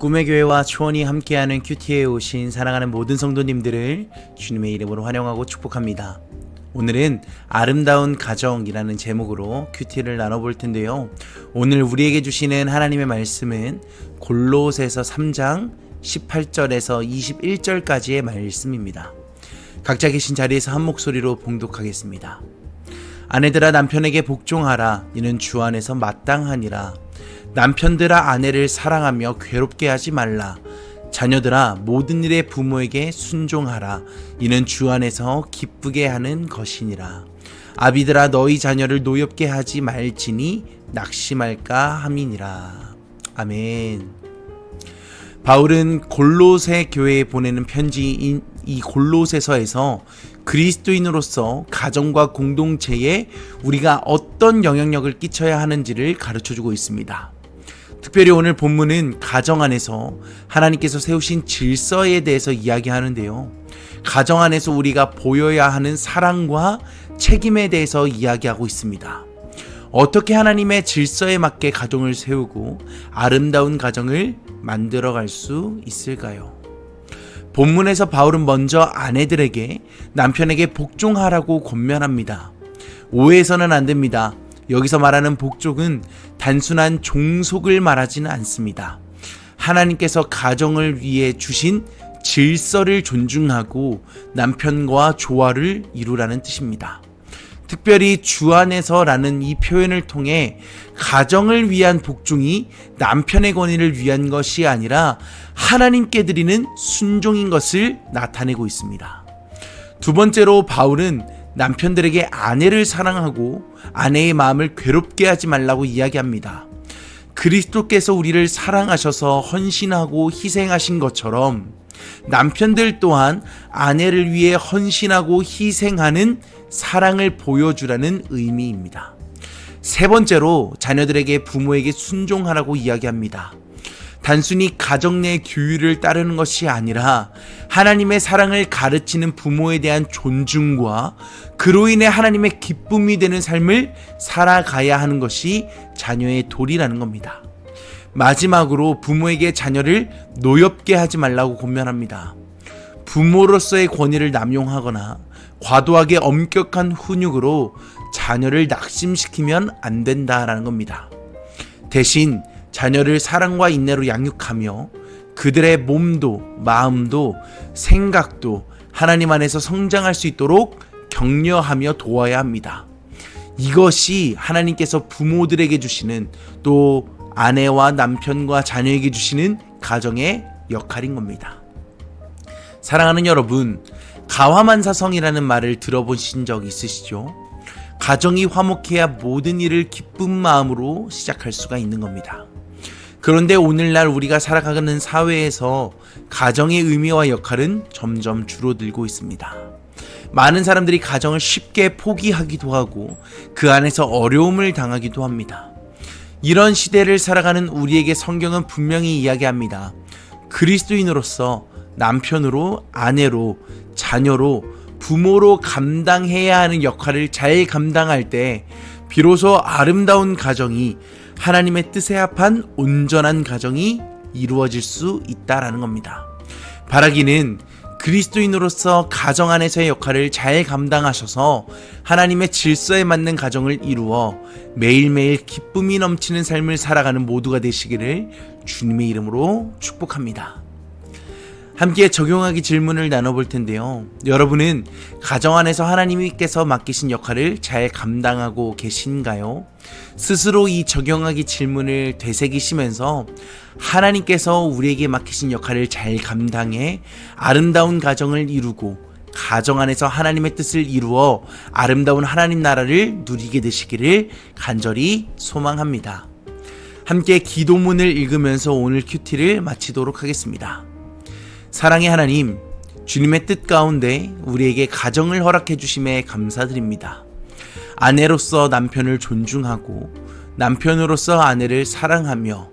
꿈의 교회와 초원이 함께하는 큐티에 오신 사랑하는 모든 성도님들을 주님의 이름으로 환영하고 축복합니다. 오늘은 아름다운 가정이라는 제목으로 큐티를 나눠볼 텐데요. 오늘 우리에게 주시는 하나님의 말씀은 골로새서 3장 18절에서 21절까지의 말씀입니다. 각자 계신 자리에서 한 목소리로 봉독하겠습니다. 아내들아 남편에게 복종하라 이는 주 안에서 마땅하니라 남편들아 아내를 사랑하며 괴롭게 하지 말라. 자녀들아 모든 일에 부모에게 순종하라. 이는 주 안에서 기쁘게 하는 것이니라. 아비들아 너희 자녀를 노엽게 하지 말지니 낙심할까 함이니라. 아멘. 바울은 골로새 교회에 보내는 편지인 이 골로새서에서 그리스도인으로서 가정과 공동체에 우리가 어떤 영향력을 끼쳐야 하는지를 가르쳐 주고 있습니다. 특별히 오늘 본문은 가정 안에서 하나님께서 세우신 질서에 대해서 이야기하는데요. 가정 안에서 우리가 보여야 하는 사랑과 책임에 대해서 이야기하고 있습니다. 어떻게 하나님의 질서에 맞게 가정을 세우고 아름다운 가정을 만들어 갈 수 있을까요? 본문에서 바울은 먼저 아내들에게 남편에게 복종하라고 권면합니다. 오해해서는 안 됩니다. 여기서 말하는 복종은 단순한 종속을 말하지는 않습니다. 하나님께서 가정을 위해 주신 질서를 존중하고 남편과 조화를 이루라는 뜻입니다. 특별히 주 안에서라는 이 표현을 통해 가정을 위한 복종이 남편의 권위를 위한 것이 아니라 하나님께 드리는 순종인 것을 나타내고 있습니다. 두 번째로 바울은 남편들에게 아내를 사랑하고 아내의 마음을 괴롭게 하지 말라고 이야기합니다. 그리스도께서 우리를 사랑하셔서 헌신하고 희생하신 것처럼 남편들 또한 아내를 위해 헌신하고 희생하는 사랑을 보여주라는 의미입니다. 세 번째로 자녀들에게 부모에게 순종하라고 이야기합니다. 단순히 가정 내 규율을 따르는 것이 아니라 하나님의 사랑을 가르치는 부모에 대한 존중과 그로 인해 하나님의 기쁨이 되는 삶을 살아가야 하는 것이 자녀의 도리라는 겁니다. 마지막으로 부모에게 자녀를 노엽게 하지 말라고 권면합니다. 부모로서의 권위를 남용하거나 과도하게 엄격한 훈육으로 자녀를 낙심시키면 안 된다라는 겁니다. 대신 자녀를 사랑과 인내로 양육하며 그들의 몸도 마음도 생각도 하나님 안에서 성장할 수 있도록 격려하며 도와야 합니다. 이것이 하나님께서 부모들에게 주시는 또 아내와 남편과 자녀에게 주시는 가정의 역할인 겁니다. 사랑하는 여러분, 가화만사성이라는 말을 들어보신 적 있으시죠? 가정이 화목해야 모든 일을 기쁜 마음으로 시작할 수가 있는 겁니다. 그런데 오늘날 우리가 살아가는 사회에서 가정의 의미와 역할은 점점 줄어들고 있습니다. 많은 사람들이 가정을 쉽게 포기하기도 하고 그 안에서 어려움을 당하기도 합니다. 이런 시대를 살아가는 우리에게 성경은 분명히 이야기합니다. 그리스도인으로서 남편으로, 아내로, 자녀로, 부모로 감당해야 하는 역할을 잘 감당할 때 비로소 아름다운 가정이 하나님의 뜻에 합한 온전한 가정이 이루어질 수 있다라는 겁니다. 바라기는 그리스도인으로서 가정 안에서의 역할을 잘 감당하셔서 하나님의 질서에 맞는 가정을 이루어 매일매일 기쁨이 넘치는 삶을 살아가는 모두가 되시기를 주님의 이름으로 축복합니다. 함께 적용하기 질문을 나눠볼 텐데요. 여러분은 가정 안에서 하나님께서 맡기신 역할을 잘 감당하고 계신가요? 스스로 이 적용하기 질문을 되새기시면서 하나님께서 우리에게 맡기신 역할을 잘 감당해 아름다운 가정을 이루고 가정 안에서 하나님의 뜻을 이루어 아름다운 하나님 나라를 누리게 되시기를 간절히 소망합니다. 함께 기도문을 읽으면서 오늘 큐티를 마치도록 하겠습니다. 사랑의 하나님, 주님의 뜻 가운데 우리에게 가정을 허락해 주심에 감사드립니다. 아내로서 남편을 존중하고 남편으로서 아내를 사랑하며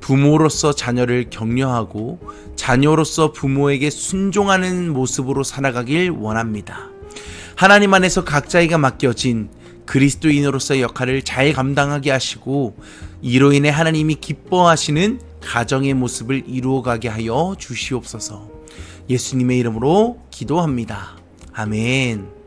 부모로서 자녀를 격려하고 자녀로서 부모에게 순종하는 모습으로 살아가길 원합니다. 하나님 안에서 각자에게 맡겨진 그리스도인으로서의 역할을 잘 감당하게 하시고 이로 인해 하나님이 기뻐하시는 가정의 모습을 이루어가게 하여 주시옵소서. 예수님의 이름으로 기도합니다. 아멘.